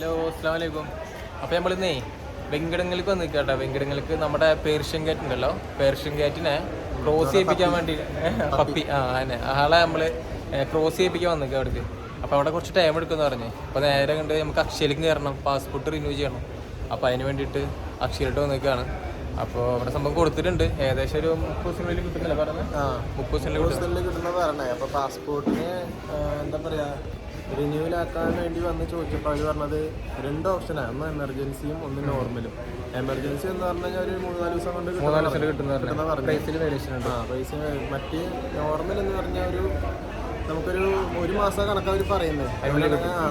Hello അസ്സാം വലൈക്കും അപ്പോൾ നമ്മളിന്നേ വെങ്കിടങ്ങൾക്ക് വന്ന് കേട്ടോ. വെങ്കിടങ്ങൾക്ക് നമ്മുടെ പേർഷ്യൻ ഗേറ്റ് ഉണ്ടല്ലോ. പേർഷ്യൻ കാറ്റിനെ ക്രോസ് ചെയ്യിപ്പിക്കാൻ വേണ്ടി പപ്പി. ആ അതിനെ ആളെ നമ്മൾ ക്രോസ് ചെയ്യിപ്പിക്കാൻ വന്നിക്കുക അവിടേക്ക്. അപ്പോൾ അവിടെ കുറച്ച് ടൈം എടുക്കുമെന്ന് പറഞ്ഞു. അപ്പോൾ നേരെ കണ്ട് നമുക്ക് അക്ഷയിലേക്ക് കയറണം. പാസ്പോർട്ട് റിന്യൂ ചെയ്യണം. അപ്പോൾ അതിന് വേണ്ടിയിട്ട് അക്ഷയിലോട്ട് വന്നിരിക്കുകയാണ് അപ്പോൾ അവിടെ സംഭവം കൊടുത്തിട്ടുണ്ട്. ഏകദേശം ഒരു മുപ്പത് ദിവസത്തിനുള്ളിൽ കിട്ടുന്നില്ല പറഞ്ഞത് ആ. മുപ്പത് ഹോസ്റ്റലിൽ കിട്ടുന്ന പറഞ്ഞേ. അപ്പോൾ പാസ്പോർട്ടിന് എന്താ പറയാ റിന്യൂവലാക്കാൻ വേണ്ടി വന്ന് ചോദിച്ചപ്പോൾ അവർ പറഞ്ഞത് രണ്ട് ഓപ്ഷനാണ് ഒന്ന് എമർജൻസിയും ഒന്ന് നോർമലും എമർജൻസി എന്ന് പറഞ്ഞു കഴിഞ്ഞാൽ ഒരു മൂന്ന് നാല് ദിവസം കൊണ്ട് കിട്ടുന്ന പറഞ്ഞു ആ പൈസ മറ്റ് നോർമൽ എന്ന് പറഞ്ഞാൽ ഒരു നമുക്കൊരു ഒരു മാസം കണക്കാ അവർ പറയുന്നത്.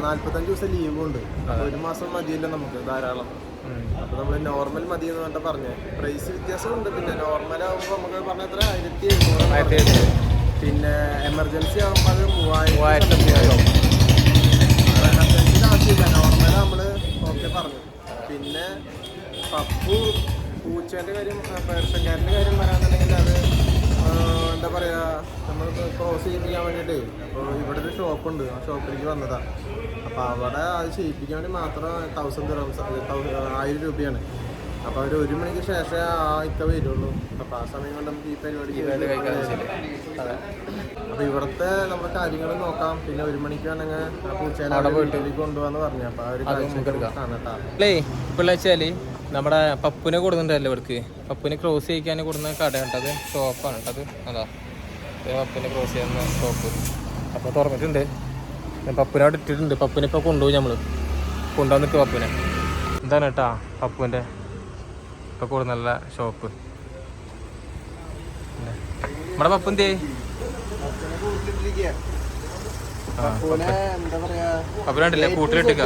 നാല്പത്തഞ്ച് ദിവസം ലീവ് ഉണ്ട്. അപ്പോൾ ഒരു മാസം മതിയല്ലോ നമുക്ക് ധാരാളം. അപ്പൊ നമ്മൾ നോർമൽ മതി എന്ന് പറഞ്ഞാൽ പറഞ്ഞേ. പ്രൈസ് വ്യത്യാസമുണ്ട് പിന്നെ നോർമൽ ആകുമ്പോൾ നമുക്ക് പറഞ്ഞ എത്ര? ആയിരത്തി എഴുന്നൂറ് ആയിരത്തി എഴുന്നൂറ്. പിന്നെ എമർജൻസി ആകുമ്പോൾ അത് മൂവായിരം നോർമൽ നമ്മൾ ഓക്കെ പറഞ്ഞു. പിന്നെ പപ്പു പൂച്ചേന്റെ കാര്യം പേർഷൻകാരന്റെ കാര്യം പറയാന്നുണ്ടെങ്കിൽ അത് എന്താ പറയുക നമ്മൾ ക്രോസ് ചെയ്യിപ്പിക്കാൻ വേണ്ടിയിട്ട് അപ്പോൾ ഇവിടെ ഒരു ഷോപ്പുണ്ട്. ആ ഷോപ്പിലേക്ക് വന്നതാണ് അപ്പോൾ അവിടെ അത് ചെയ്യിപ്പിക്കാൻ വേണ്ടി മാത്രം തൗസൻഡ് ആയിരം രൂപയാണ്. അപ്പോൾ ഒരു ഒരു മണിക്ക് ശേഷം ആ ഇത്ത വരുള്ളൂ. അപ്പോൾ ആ സമയം കൊണ്ട് നമുക്ക് ഈ പരിപാടി അപ്പൊ. അതെ. അപ്പോൾ ഇവിടുത്തെ നമ്മുടെ കാര്യങ്ങൾ നോക്കാം. പിന്നെ ഒരു മണിക്ക് വേണമെങ്കിൽ ആ പൂച്ചേനെ വീട്ടിലേക്ക് കൊണ്ടുപോകാന്ന് പറഞ്ഞു. അപ്പോൾ ആ ഒരു കാഴ്ച കേട്ടോ. നമ്മുടെ പപ്പുനെ കൊടുക്കുന്നുണ്ടല്ലോ ഇവർക്ക് പപ്പുനെ ക്രോസ് ചെയ്യിക്കാൻ കൊടുക്കുന്ന കട കേട്ടത് ഷോപ്പാണ് കേട്ടത് അതാ. പപ്പുനെ ക്രോസ് ചെയ്യുന്ന ഷോപ്പ് അപ്പോൾ തുറന്നിട്ടുണ്ട്. ഞാൻ പപ്പുനെ അവിടെ ഇട്ടിട്ടുണ്ട്. പപ്പുനെ ഇപ്പോൾ കൊണ്ടുപോയി നമ്മൾ കൊണ്ടുവന്നിട്ട് പപ്പുനെ എന്താണ് കേട്ടാ പപ്പുവിന്റെ ഇപ്പോൾ നല്ല ഷോപ്പ് നമ്മുടെ പപ്പ എന്തേ പറയാ? പപ്പുനെ കൂട്ടിലിട്ടിക്ക.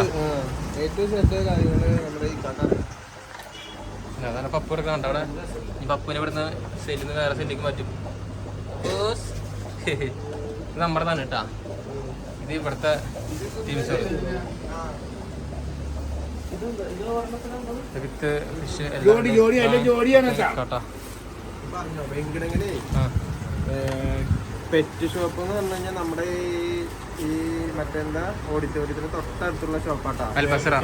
അതാണ് പപ്പു എടുക്കണ്ട അവിടെ ഈ പപ്പുവിനെ ഇവിടുന്ന് സെല്ലിൽ നിന്ന് വേറെ സെല്ലിലേക്ക് മാറ്റും. ഇത് നമ്മുടെ തന്നെ കേട്ടാ. ഇത് ഇവിടുത്തെ teams with fish pet shop എന്ന് പറഞ്ഞു കഴിഞ്ഞാൽ നമ്മുടെ ഈ ഈ മറ്റെന്താ? ഓഡിറ്റോറിയത്തിന് തൊട്ടടുത്തുള്ള ഷോപ്പാട്ടാ അൽബസറ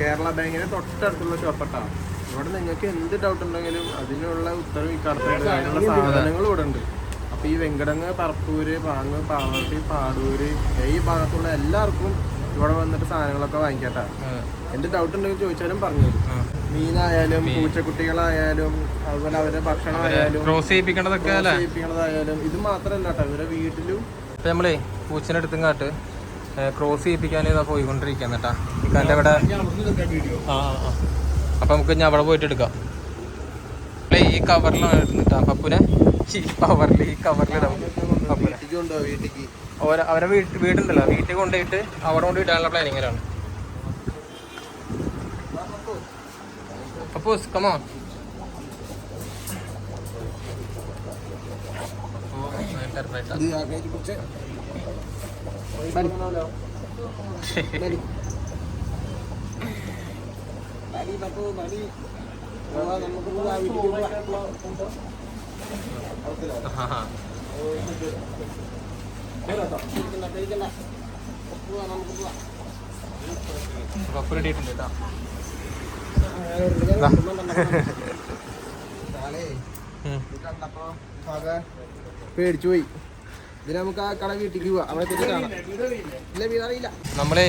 കേരള ബാങ്കിന്റെ തൊട്ടടുത്തുള്ള ഷോപ്പാട്ടാ ഇവിടെ നിങ്ങൾക്ക് എന്ത് ഡൗട്ട് ഉണ്ടെങ്കിലും അതിനുള്ള ഉത്തരം ഈ കടത്തുണ്ട് അതിനുള്ള സാധനങ്ങളും ഇവിടെ ഉണ്ട്. അപ്പൊ ഈ വെങ്കടങ്ങ് പറപ്പൂര് പാങ്ങ് പാവട്ടി പാടൂര് ഈ ഭാഗത്തുള്ള എല്ലാവർക്കും ഇവിടെ വന്നിട്ട് സാധനങ്ങളൊക്കെ വാങ്ങിക്കട്ടാ. എന്ത് ഡൗട്ട് ഉണ്ടെങ്കിൽ ചോദിച്ചാലും പറഞ്ഞു തരും. മീനായാലും പൂച്ചക്കുട്ടികളായാലും അതുപോലെ അവരുടെ ഭക്ഷണമായാലും ക്രോസ് ചെയ്യിപ്പിക്കേണ്ടതൊക്കെ അല്ലേ? ചെയ്യിപ്പിക്കണതായാലും ഇത് മാത്രമല്ല കേട്ടോ ഇവരുടെ വീട്ടിലും ഇപ്പൊ നമ്മളേ പൂച്ചനെ എടുത്തും കാട്ട് ക്രോസ് ചെയ്യിപ്പിക്കാൻ ഇതാ പോയിക്കൊണ്ടിരിക്കുകയാണ് കേട്ടാ ഇക്കാന്റെ അവിടെ ആ അപ്പൊ നമുക്ക് ഞാൻ അവിടെ പോയിട്ട് എടുക്കാം. ഈ കവറിലാണ് ഇടുന്നിട്ടാ പപ്പുനെ. ഈ കവറിൽ ഈ കവറിലിടാം പപ്പുനെ. വീട്ടിലേക്ക് അവരെ വീട്ട് വീടുണ്ടല്ലോ വീട്ടിൽ കൊണ്ടുപോയിട്ട് അവിടെ കൊണ്ട് ഇടാനുള്ള പ്ലാനിങ്ങിലാണ് അപ്പോ കമോ ഇത് ആകെ കുറിച്ച് നമുക്ക് പോയി ഇതിന് നമുക്ക് ആ കട വീട്ടിലേക്ക് പോവാം. അവിടെ എത്തിയിട്ട് കാണാം. ഇല്ല നമ്മളെ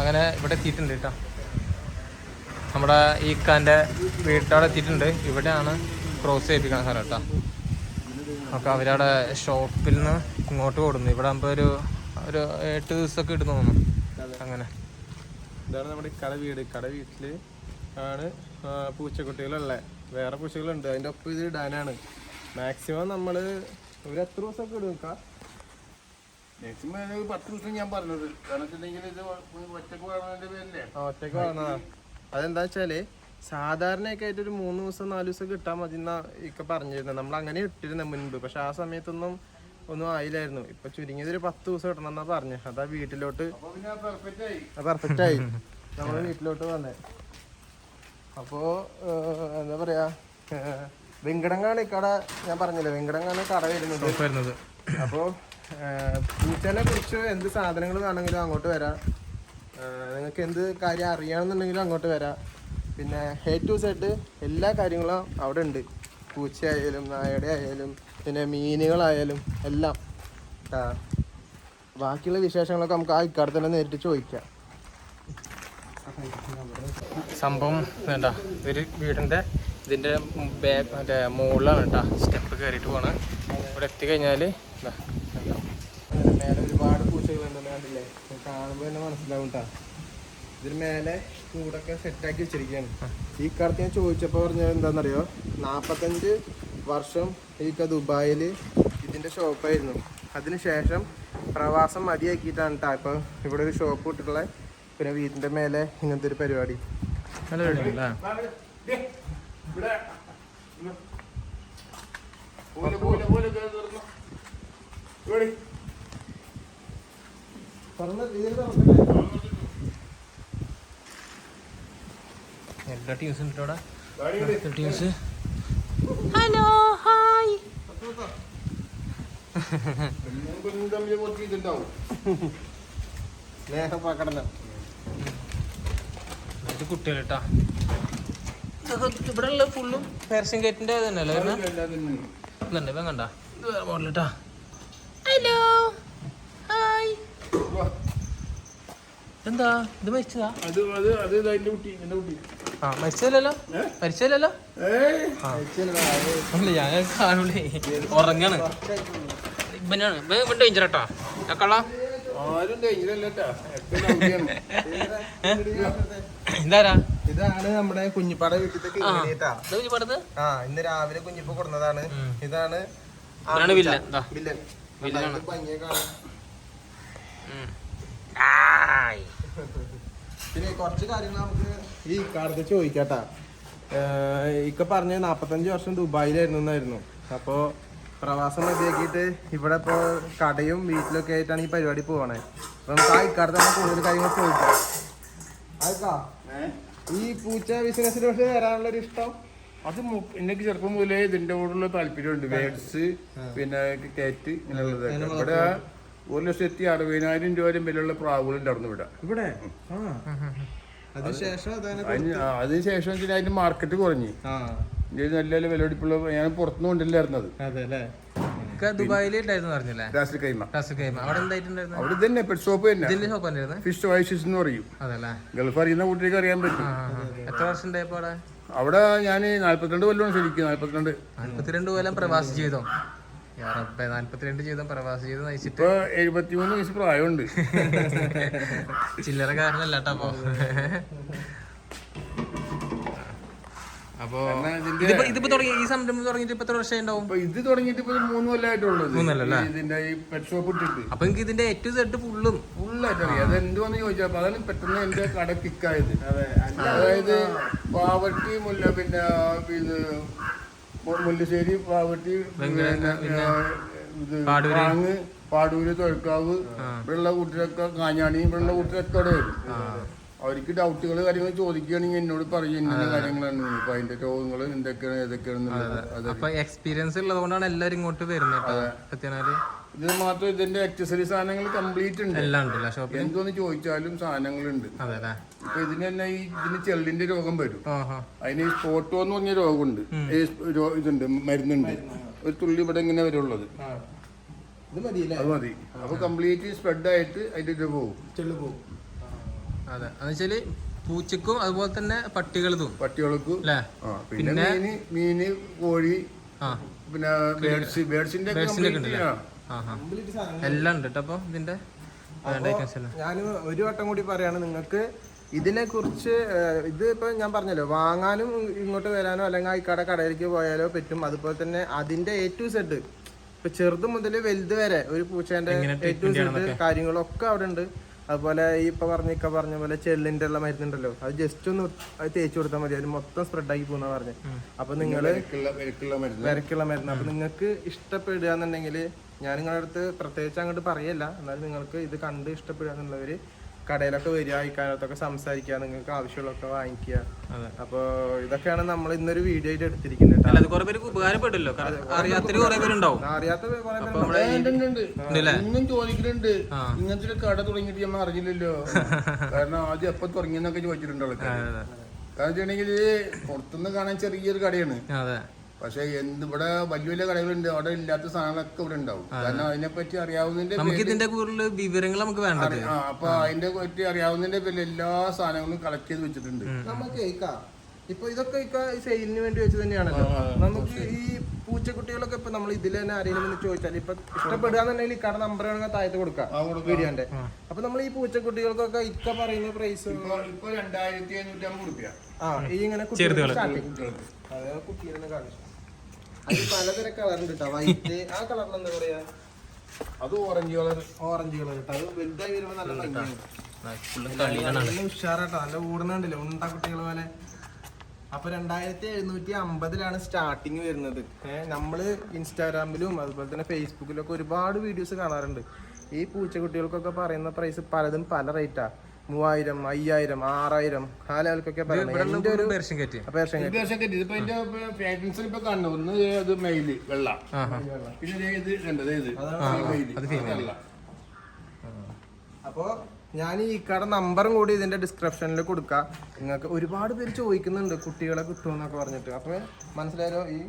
അങ്ങനെ ഇവിടെ എത്തിയിട്ടുണ്ട് കേട്ടോ. നമ്മുടെ ഈ ഇക്കാന്റെ വീട്ടവിടെ എത്തിയിട്ടുണ്ട്. ഇവിടെയാണ് ക്രോസ് ചെയ്യിപ്പിക്കുന്ന സ്ഥലം കേട്ടോ. അപ്പോൾ അവരവിടെ ഷോപ്പിൽ നിന്ന് ഇങ്ങോട്ട് ഓടുന്നു. ഇവിടെ ആകുമ്പോൾ ഒരു ഒരു എട്ട് ദിവസമൊക്കെ ഇടുന്നു തോന്നുന്നു. അങ്ങനെ. ഇതാണ് നമ്മുടെ കട വീട്. കട വീട്ടിൽ ആണ് പൂച്ചക്കുട്ടികളുള്ള. പൂച്ചക്കുട്ടികളുള്ളത് വേറെ പൂച്ചകളുണ്ട്. അതിന്റെ ഒപ്പം ഇത് ഇടാനാണ്. മാക്സിമം നമ്മൾ ഒരു എത്ര ദിവസമൊക്കെ ഇടും മാക്സിമം ഒരു പത്ത് ദിവസം ഞാൻ പറഞ്ഞത്. കാരണം വെച്ചിട്ടുണ്ടെങ്കിൽ ഇത് ഒറ്റയ്ക്ക് വേണതിന്റെ പേരില്ലേ ഒറ്റയ്ക്ക് പറഞ്ഞതാ അതെന്താ വെച്ചാൽ സാധാരണയൊക്കെ ആയിട്ട് ഒരു മൂന്ന് ദിവസം നാല് ദിവസം കിട്ടാൻ മതി എന്നാ ഇക്ക പറഞ്ഞിരുന്നത് നമ്മൾ അങ്ങനെ ഇട്ടിരുന്ന മുൻപ്. പക്ഷെ ആ സമയത്തൊന്നും ഒന്നും ആയില്ലായിരുന്നു. ഇപ്പൊ ചുരുങ്ങിയത് ഒരു പത്ത് ദിവസം ഇടണം എന്നാ പറഞ്ഞു. അതാ വീട്ടിലോട്ട് പെർഫെക്റ്റ് ആയി. നമ്മൾ വീട്ടിലോട്ട് വന്നേ. അപ്പോ എന്താ പറയാ വെങ്കടങ്ങാണ് കട ഞാൻ പറഞ്ഞില്ലേ വെങ്കടങ്ങാണ് കട വരുന്നത്. അപ്പോ പൂച്ചനെ പൂച്ചേനെ കുറിച്ച് എന്ത് സാധനങ്ങൾ വേണമെങ്കിലും അങ്ങോട്ട് വരാം. നിങ്ങൾക്ക് എന്ത് കാര്യം അറിയണമെന്നുണ്ടെങ്കിലും അങ്ങോട്ട് വരാം. പിന്നെ എ ടു സെഡ് എല്ലാ കാര്യങ്ങളും അവിടെ ഉണ്ട്. പൂച്ചയായാലും നായയുടെ ആയാലും പിന്നെ മീനുകളായാലും എല്ലാം. ബാക്കിയുള്ള വിശേഷങ്ങളൊക്കെ നമുക്ക് ആ ഇക്കാട് തന്നെ നേരിട്ട് ചോദിക്കാം. സംഭവം വേണ്ട ഒരു വീടിന്റെ ഇതിന്റെ ബാക്ക് മറ്റേ മുകളിലാണ് കേട്ടോ. സ്റ്റെപ്പ് കയറിയിട്ട് പോകണം ഇവിടെ എത്തിക്കഴിഞ്ഞാൽ? മേലെ ഒരുപാട് പൂച്ചകളുണ്ടെന്ന് കണ്ടില്ലേ? കാണുമ്പോൾ തന്നെ മനസ്സിലാവും കേട്ടോ ഇതിന് മേലെ കൂടൊക്കെ സെറ്റാക്കി വെച്ചിരിക്കുകയാണ്. ഈ കാലത്ത് ഞാൻ ചോദിച്ചപ്പോൾ പറഞ്ഞത് എന്താണെന്നറിയോ? നാൽപ്പത്തഞ്ച് വർഷം ഈ ദുബായിൽ ഇതിന്റെ ഷോപ്പായിരുന്നു. അതിനുശേഷം പ്രവാസം മതിയാക്കിയിട്ടാണ് കേട്ടോ ഇപ്പോൾ ഇവിടെ ഒരു ഷോപ്പ് ഇട്ടിട്ടുള്ള പിന്നെ വീടിന്റെ മേലെ ഇങ്ങനത്തെ ഒരു പരിപാടി. നല്ല വീടുണ്ടല്ലേ ഇവിടെ പോലെ പോലെ പോലെ തുറന്നു ഇവിടെ എല്ലാ ടീംസും ഗാഡി ടീംസ് ഹലോ ഹായ്. ഇത് കുട്ടികളിട്ടാ. കേട്ടാ ഇവിടെ ഉള്ള ഫുള്ളും പേർഷ്യൻ ഗേറ്റിന്റെ തന്നെയല്ലേ ഇതുണ്ട് ഇപ്പം കണ്ട. ഇത് വേറെ മോഡലിട്ടാ. Hello hi. എന്താ? ഇത് മരിച്ചതാ? അത് അത് അത് കുട്ടി എന്റെ കുട്ടി. ആ ഞാൻ കാണൂലേ. ഉറങ്ങാണ്. ഇവനാണ്. ഇവൻ ഡേഞ്ചർ കേട്ടാ എന്താരാ ഇതാണ് നമ്മുടെ കുഞ്ഞിപ്പാട വീട്ടിലത്തെ ആ. കിങ്ങിണിട്ടാ ഇന്ന് രാവിലെ കുഞ്ഞിപ്പ കൊടുന്നതാണ് ഇതാണ് ആ ഇതാണ് പൂച്ച. വില്ലൻ. ദാ. വില്ലൻ. വില്ലനാണ്. ഭംഗിയെ കാണാം. പിന്നെ കുറച്ച് കാര്യങ്ങൾ നമുക്ക് ഈ കാലത്ത് ചോദിക്കാട്ടാ. ഇക്ക പറഞ്ഞ നാപ്പത്തഞ്ച് വർഷം ദുബായിലായിരുന്നു എന്നായിരുന്നു അപ്പോ പ്രവാസം മതിയാക്കിയിട്ട് ഇവിടെ ഇപ്പോ കടയും വീട്ടിലൊക്കെ ആയിട്ടാണ് ഈ പരിപാടി പോകണേ അപ്പൊ നമുക്ക് ആ ഇക്കാലത്ത് നമുക്ക് കൂടുതൽ കാര്യങ്ങൾ ചോദിക്കാം. അതൊക്കെ ഈ പൂച്ച ബിസിനസ്സിലോട്ട് വരാനുള്ള ഒരു ഇഷ്ടം? അത് എനിക്ക് ചെറുപ്പം മുതലേ ഇതിന്റെ കൂടെയുള്ള താല്പര്യമുണ്ട്. വേഡ്സ് പിന്നെ കേറ്റ് ഇങ്ങനെയുള്ളത് ഇവിടെ ഒരു ലക്ഷത്തി അറുപതിനായിരം രൂപ വരെ വിലയുള്ള പ്രാവുകളുണ്ടായിരുന്നു ഇവിടെ. ഇവിടെ? ആ. അതിനുശേഷം അതിനുശേഷം അതിന്റെ മാർക്കറ്റ് കുറഞ്ഞു. നല്ല നല്ല വിലപിടിപ്പുള്ള ഞാൻ പുറത്തുനിന്ന് കൊണ്ടില്ലായിരുന്നത് അവിടെ തന്നെ പെറ്റ് ഷോപ്പ് തന്നെ. ഫിഷ് വൈസിസ് എന്ന് പറയും. അതല്ലേ? ഗൾഫ് അറിയുന്ന കുട്ടികൾക്ക് അറിയാൻ പറ്റും. എത്ര വർഷം അവിടെ? അവിടെ ഞാൻ നാല്പത്തിരണ്ട് കൊല്ലമാണ് ശരിക്കും നാല്പത്തിരണ്ട്. നാല്പത്തിരണ്ട് കൊല്ലം പ്രവാസി ജീവിതം. നാല്പത്തിരണ്ട് ജീവിതം പ്രവാസ ജീവിതം നയിച്ചിട്ട്. ഇപ്പൊ എഴുപത്തിമൂന്ന് വയസ്സ് പ്രായമുണ്ട്. ചില്ലറ കാരണല്ല കേട്ടോ അപ്പൊ. അപ്പോ ഇതിന്റെ ഇതിപ്പോ ഇതിപ്പോ തുടങ്ങി ഈ സംരംഭം തുടങ്ങിയിട്ട് ഇപ്പൊ എത്ര വർഷം ഉണ്ടാവും ഇപ്പൊ ഇത് തുടങ്ങിയിട്ട് ഇപ്പൊ മൂന്ന് കൊല്ലമായിട്ടുള്ളത് മൂന്നല്ലേ? ഇതിന്റെ ഈ പെറ്റ് ഷോപ്പ് ഇട്ടിട്ട്. അപ്പൊ എനിക്ക് ഇതിന്റെ ഏറ്റവും സെഡ് ഫുള്ളും ഫുള്ളായിട്ട് അറിയാം. അത് എന്തുവന്ന് ചോദിച്ചാൽ അപ്പൊ അതാണ് പെട്ടെന്ന് എന്റെ കട പിക്കായത് അതായത് പാവട്ടി മുല്ല പിന്നെ ഇത് മുല്ലശ്ശേരി പാവട്ടി. പാങ്ങ് പാടൂര്. തൊഴക്കാവ് ഇവിടെയുള്ള കുട്ടികളൊക്കെ കാഞ്ഞാണി ഇവിടെയുള്ള കുട്ടികളൊക്കെ അവിടെ വരും അവർക്ക് ഡൗട്ടുകൾ കാര്യങ്ങൾ ചോദിക്കുകയാണെങ്കിൽ എന്നോട് പറയും ഇന്ന കാര്യങ്ങളാണ്. ഇപ്പൊ അതിന്റെ രോഗങ്ങൾ എന്തൊക്കെയാണ് ഏതൊക്കെയാണ് അപ്പൊ എക്സ്പീരിയൻസ് ഉള്ളതുകൊണ്ടാണ് എല്ലാരും ഇങ്ങോട്ട് വരുന്നത് ഇത് മാത്രം ഇതിന്റെ അക്സസറി സാധനങ്ങൾ കംപ്ലീറ്റ് ഉണ്ട്. എന്തോന്ന് ചോദിച്ചാലും സാധനങ്ങളുണ്ട്. അതെ ഇപ്പൊ ഇതിന് തന്നെ ഈ ഇതിന് ചെള്ളിന്റെ രോഗം വരും. അതിന് ഈ സ്പോട്ടോ എന്ന് പറഞ്ഞ രോഗമുണ്ട്. ഇതുണ്ട് മരുന്നുണ്ട്. ഒരു തുള്ളി ഇവിടെ ഇങ്ങനെ വരുള്ളത്. അത് മതി. അപ്പൊ കംപ്ലീറ്റ് സ്പ്രെഡ് ആയിട്ട് അതിന്റെ ഇത് പോകും ചെള്ളു പോകും അതെ. എന്നുവെച്ചാൽ പൂച്ചക്കും അതുപോലെ തന്നെ പട്ടികൾക്കും പട്ടികൾക്കും. അല്ലേ? പിന്നെ മീന് മീന് കോഴി ആ. പിന്നെ ബേഡ്സ് ബേഡ്സിന്റെ എല്ലാം ഉണ്ട് കേട്ടോ അപ്പൊ ഇതിന്റെ ഞാൻ ഒരു വട്ടം കൂടി പറയാണ് നിങ്ങൾക്ക് ഇതിനെ കുറിച്ച് ഇത് ഇപ്പൊ ഞാൻ പറഞ്ഞല്ലോ വാങ്ങാനും ഇങ്ങോട്ട് വരാനോ അല്ലെങ്കിൽ ഈ കട കടയിലേക്ക് പോയാലോ പറ്റും. അതുപോലെ തന്നെ അതിന്റെ എ ടു സെഡ് ഇപ്പൊ ചെറുത് മുതൽ വലുത് വരെ ഒരു പൂച്ചേന്റെ എ ടു സെഡ് കാര്യങ്ങളൊക്കെ അവിടെ ഉണ്ട്. അതുപോലെ ഈ ഇപ്പൊ പറഞ്ഞ ഇക്ക പറഞ്ഞ പോലെ ചെള്ളിന്റെ ഉള്ള മരുന്നുണ്ടല്ലോ അത് ജസ്റ്റ് ഒന്ന് അത് തേച്ച് കൊടുത്താൽ മതി. അത് മൊത്തം സ്പ്രെഡ് ആക്കി പോകുന്ന പറഞ്ഞു. അപ്പൊ മരുന്ന്. വിരക്കുള്ള മരുന്ന്. അപ്പൊ നിങ്ങൾക്ക് ഇഷ്ടപ്പെടുക എന്നുണ്ടെങ്കിൽ ഞാൻ നിങ്ങളുടെ അടുത്ത് പ്രത്യേകിച്ച് അങ്ങോട്ട് പറയല്ല. എന്നാലും നിങ്ങൾക്ക് ഇത് കണ്ട് ഇഷ്ടപ്പെടുക എന്നുള്ളവര് കടയിലൊക്കെ വരിക ഇക്കാലത്തൊക്കെ സംസാരിക്കുക നിങ്ങൾക്ക് ആവശ്യമുള്ളതൊക്കെ വാങ്ങിക്കുക. അപ്പൊ ഇതൊക്കെയാണ് നമ്മൾ ഇന്നൊരു വീഡിയോ ആയിട്ട് എടുത്തിരിക്കുന്നത് അത് കുറെ പേർക്ക് ഉപകാരപ്പെട്ടല്ലോ. കാരണം അറിയാത്തൊരു കുറെ പേരുണ്ടാവും. അറിയാത്ത? ഇന്നും ചോദിക്കുന്നുണ്ട് ഇങ്ങനത്തെ ഒരു കട തുടങ്ങിയിട്ട് നമ്മൾ അറിഞ്ഞില്ലല്ലോ. കാരണം ആദ്യം എപ്പൊ തുടങ്ങിയെന്നൊക്കെ ചോദിച്ചിട്ടുണ്ട് ആൾക്കാർ കാരണം വെച്ചിട്ടുണ്ടെങ്കിൽ പുറത്തുനിന്ന് കാണാൻ ചെറിയൊരു കടയാണ്. അതെ. പക്ഷെ എന്ത് ഇവിടെ വലിയ വലിയ കടകളുണ്ട്. അവിടെ ഇല്ലാത്ത സാധനങ്ങളൊക്കെ ഇവിടെ ഉണ്ടാവും. കാരണം അതിനെ പറ്റി അറിയാവുന്നതിന്റെ നമുക്ക് ഇതിന്റെ കൂടുതൽ വിവരങ്ങൾ നമുക്ക് വേണ്ടത്. ആ അപ്പൊ അതിന്റെ പറ്റി അറിയാവുന്നതിന്റെ പേരിൽ എല്ലാ സാധനങ്ങളും കളക്ട് ചെയ്ത് വെച്ചിട്ടുണ്ട്. നമുക്ക് കേൾക്കാം ഇപ്പൊ ഇതൊക്കെ സെയിലിന് വേണ്ടി വെച്ച് തന്നെയാണല്ലോ. നമുക്ക് ഈ പൂച്ചക്കുട്ടികളൊക്കെ ഇപ്പൊ നമ്മൾ ഇതിൽ തന്നെ ആരെങ്കിലും ഒന്ന് ചോദിച്ചാൽ ഇപ്പൊ ഇഷ്ടപ്പെടുകയെന്നുണ്ടെങ്കിൽ ഇക്കടെ നമ്പർ വേണമെങ്കിൽ താഴത്ത് കൊടുക്കാം. വീഡിയോന്റെ. അപ്പൊ നമ്മൾ ഈ പൂച്ചക്കുട്ടികൾക്കൊക്കെ ഇക്ക പറയുന്ന പ്രൈസ് ഇപ്പൊ രണ്ടായിരത്തി അഞ്ഞൂറ്റി അമ്പത് റുപ്യ ആ ഈ ഇങ്ങനെ കുട്ടികൾ കുട്ടികൾക്ക് അതെ കുട്ടികളെ കാണിച്ചു അതിൽ പലതരം കളറുണ്ട് കേട്ടോ വൈറ്റ് ആ കളറിന് എന്താ പറയാ? അത് ഓറഞ്ച് കളർ ഓറഞ്ച് കളർ കേട്ടോ അത് വലുതായി വരുമ്പോ നല്ല ഭംഗിയാണ്. നല്ല ഉഷാറാട്ടോ. നല്ല ഊടുന്നുണ്ടല്ലോ ഉണ്ട കുട്ടികൾ പോലെ. അപ്പൊ രണ്ടായിരത്തി എഴുന്നൂറ്റി അമ്പതിലാണ് സ്റ്റാർട്ടിങ് വരുന്നത്. ഏഹ് നമ്മൾ ഇൻസ്റ്റാഗ്രാമിലും അതുപോലെ തന്നെ ഫേസ്ബുക്കിലും ഒക്കെ ഒരുപാട് വീഡിയോസ് കാണാറുണ്ട്. ഈ പൂച്ചക്കുട്ടികൾക്കൊക്കെ പറയുന്ന പ്രൈസ് പലതും പല റേറ്റാ മൂവായിരം അയ്യായിരം ആറായിരം. ആ ലെവൽക്കൊക്കെ ഒന്ന് മെയിൽ വെള്ള. പിന്നെ ദേ ഇത് കണ്ടത് ഇത്. വെള്ള. ഞാൻ ഈ കട നമ്പറും കൂടി ഇതിന്റെ ഡിസ്ക്രിപ്ഷനിൽ കൊടുക്കാം. നിങ്ങൾക്ക് ഒരുപാട് പേര് ചോദിക്കുന്നുണ്ട് കുട്ടികളെ കിട്ടുമെന്നൊക്കെ പറഞ്ഞിട്ട്. അപ്പൊ മനസ്സിലായാലോ ഈ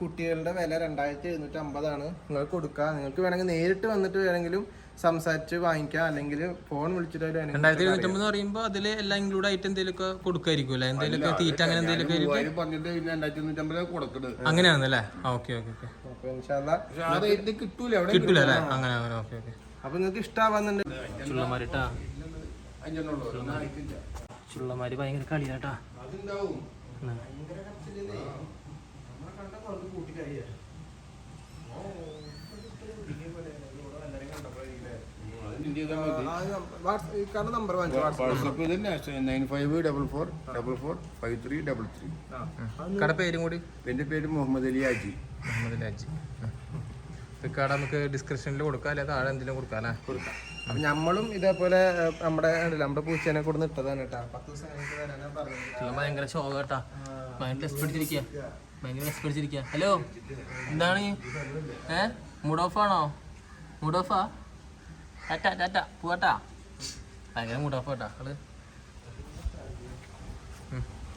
കുട്ടികളുടെ വില രണ്ടായിരത്തി എഴുന്നൂറ്റി അമ്പതാണ് നിങ്ങൾക്ക് കൊടുക്കുക നിങ്ങൾക്ക് വേണമെങ്കിൽ നേരിട്ട് വന്നിട്ട് വേണമെങ്കിലും സംസാരിച്ച് വാങ്ങിക്കാം അല്ലെങ്കിൽ ഫോൺ വിളിച്ചിട്ട് വേണമെങ്കിൽ രണ്ടായിരത്തി എഴുന്നൂറ്റമ്പത് പറയുമ്പോ അതിൽ എല്ലാം ഇൻക്ലൂഡ് ആയിട്ട് എന്തെങ്കിലുമൊക്കെ കൊടുക്കായിരിക്കും അല്ലെ? എന്തെങ്കിലുമൊക്കെ തീറ്റ അങ്ങനെ എന്തെങ്കിലുമൊക്കെ മൂവായിരം പറഞ്ഞിട്ട് പിന്നെ രണ്ടായിരത്തി തൊണ്ണൂറ്റമ്പത് കൊടുക്കുന്നത് അങ്ങനെയാണല്ലേ ഓക്കെ ഓക്കെ ഓക്കെ. കിട്ടൂല കിട്ടൂല അല്ലേ? അങ്ങനെ അങ്ങനെ ഓക്കെ ഓക്കെ. നിങ്ങൾക്ക് ചുള്ളമാരിട്ടാ ചുള്ളമാര് ഭയങ്കര കളിയാട്ടാ. അതുണ്ടാവും. ഇതാ മതി. ഈ നമ്പർ വാട്സപ്പ് തന്നെ nine five double four double four five three double three. കട പേരും കൂടി? എന്റെ പേര് മുഹമ്മദ് അലി ആജി മുഹമ്മദ് അലി രാജി കട നമുക്ക് ഡിസ്ക്രിപ്ഷനിൽ കൊടുക്കാം അല്ലെ താഴെ എന്തെങ്കിലും കൊടുക്കാം അല്ലേ? കൊടുക്കാം. അപ്പൊ നമ്മളും ഇതേപോലെ നമ്മുടെ നമ്മുടെ പൂച്ചേനെ കൊടുന്ന് ഇട്ടതാണ് കേട്ടോ. പത്ത് ദിവസം കഴിഞ്ഞിട്ട് വരാനാ പറഞ്ഞത്. ചുള്ള ഭയങ്കര ശോകം കേട്ടാ. ഭയങ്കര പിടിച്ചിരിക്കുക ഭയങ്കര പിടിച്ചിരിക്കുക ഹലോ? എന്താണ്? ഏ? മൂഡ് ഓഫ് ആണോ? മൂഡ് ഓഫാ? ടാറ്റ ടാറ്റ പോവാട്ടാ ഭയങ്കര ഓഫ് കേട്ടാ ആൾ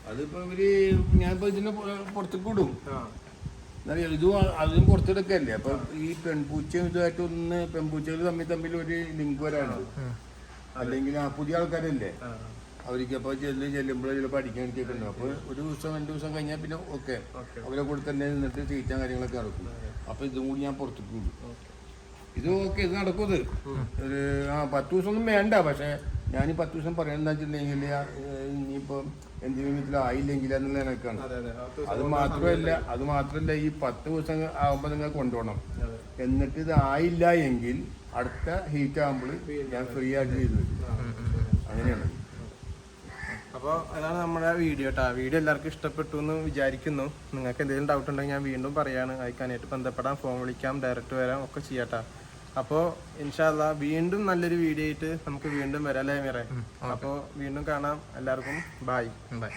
അതിപ്പോ ഇവർ ഞാനിപ്പോ ഇതിനെ പുറത്തേക്ക് വിടും എന്നാലും ഇതും അതും പുറത്തെടുക്കല്ലേ അപ്പൊ ഈ പെൺപൂച്ചയും ഇതുമായിട്ട് ഒന്ന് പെൺപൂച്ചകൾ തമ്മിൽ തമ്മിൽ ഒരു ലിങ്ക് വരാണ് അല്ലെങ്കിൽ ആ പുതിയ ആൾക്കാരല്ലേ അവർക്ക് അപ്പോൾ ചെല്ലു ചെല്ലുമ്പോൾ ചിലപ്പോൾ അടിക്കാൻ കേൾക്കുന്നുണ്ട് അപ്പോൾ ഒരു ദിവസം രണ്ട് ദിവസം കഴിഞ്ഞാൽ പിന്നെ ഓക്കെ അവരെ കൂടെ തന്നെ നിന്നിട്ട് തീറ്റാൻ കാര്യങ്ങളൊക്കെ നടക്കും അപ്പോൾ ഇതും കൂടി ഞാൻ പുറത്തേക്ക് വിടും ഇത് ഓക്കെ ഇത് നടക്കും ഇത് ഒരു ആ പത്ത് ദിവസം ഒന്നും വേണ്ട. പക്ഷേ ഞാൻ ഈ പത്ത് ദിവസം പറയാൻ വെച്ചിട്ടുണ്ടെങ്കിൽ ഇനിയിപ്പം എന്തെങ്കിലും വിധത്തിൽ ആയില്ലെങ്കിൽ എന്നുള്ള കണക്കാണ്. അതെ മാത്രമല്ല അത് മാത്രമല്ല ഈ പത്ത് ദിവസം ആകുമ്പോൾ നിങ്ങൾ കൊണ്ടുപോകണം എന്നിട്ട് ഇത് ആയില്ല എങ്കിൽ അടുത്ത ഹീറ്റ് ആകുമ്പോൾ ഞാൻ ഫ്രീ ആയിട്ട് ചെയ്തു അങ്ങനെയാണ്. അപ്പോൾ അതാണ് നമ്മുടെ വീഡിയോ കേട്ടോ വീഡിയോ എല്ലാവർക്കും ഇഷ്ടപ്പെട്ടു എന്ന് വിചാരിക്കുന്നു. നിങ്ങൾക്ക് എന്തെങ്കിലും ഡൗട്ട് ഉണ്ടെങ്കിൽ ഞാൻ വീണ്ടും പറയാണ്. അയക്കാനായിട്ട് ബന്ധപ്പെടാം ഫോൺ വിളിക്കാം ഡയറക്റ്റ് വരാം ഒക്കെ ചെയ്യാട്ടാ അപ്പോൾ ഇൻഷാല്ല വീണ്ടും നല്ലൊരു വീഡിയോ ആയിട്ട് നമുക്ക് വീണ്ടും വരാം അല്ലേ മിറേ? അപ്പോൾ വീണ്ടും കാണാം. എല്ലാവർക്കും ബൈ ബൈ